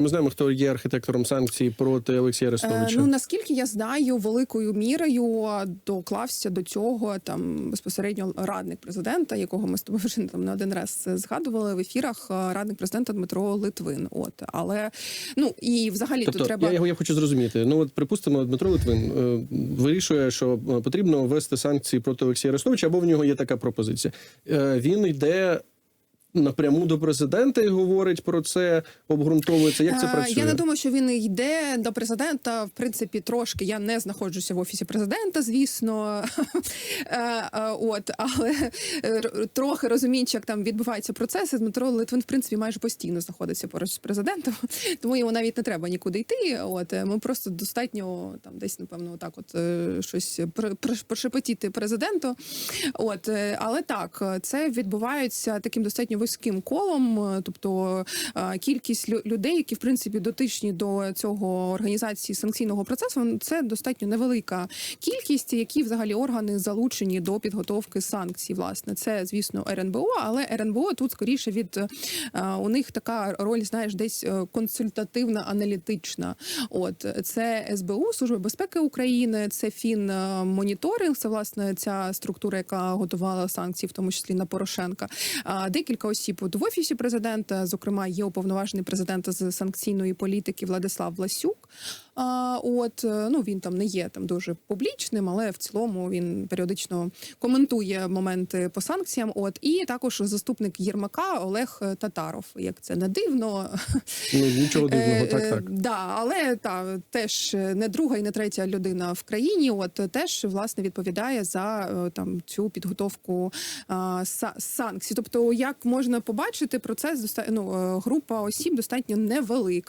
Ми знаємо, хто є архітектором санкцій проти Олексія Е, Арестовича. Ну наскільки я знаю, великою мірою доклався до цього там безпосередньо радник президента, якого ми з тобою вже там не один раз згадували в ефірах. е, Радник президента Дмитро Литвин. От але ну і взагалі Тобто тут треба я його я хочу зрозуміти. Ну от припустимо, Дмитро Литвин е, вирішує, що е, потрібно ввести санкції проти Олексія Арестовича, або в нього є така пропозиція. Е, він йде. Напряму до президента і говорить про це, обґрунтовується. Як це Е, працює? Я не думаю, що він йде до президента. В принципі, трошки я не знаходжуся в офісі президента, звісно. Е, е, От, але трохи розуміючи, як там відбуваються процеси, Дмитро Литвин, в принципі, майже постійно знаходиться поруч з президентом, тому йому навіть не треба нікуди йти. От ми просто достатньо там десь, напевно, так, от щось пр- пр- прошепотіти президенту. От, але так, це відбувається таким достатньо вузьким колом, е, тобто е, кількість людей, які в принципі дотичні до цього організації санкційного процесу, це достатньо невелика кількість, які взагалі органи залучені до підготовки санкцій. Власне, це звісно РНБО, але РНБО тут скоріше від е, у них така роль, знаєш, десь консультативна аналітична. От це СБУ, Служба безпеки України, це Фін моніторинг. Це власне ця структура, яка готувала санкції, в тому числі на Порошенка. Декілька осіб от в офісі президента, зокрема, є уповноважений президента з санкційної політики Владислав Власюк. А, от е, ну він там не є там дуже публічним, але в цілому він періодично коментує моменти по санкціям. От і також заступник Єрмака Олег Татаров. Як це не дивно, Ну нічого дивного, Е, так е, так. Да, але та теж не друга і не третя людина в країні. От теж власне відповідає за е, там цю підготовку а, са- санкцій. Тобто, як можна побачити, процес доста- ну, е, група осіб достатньо невелика.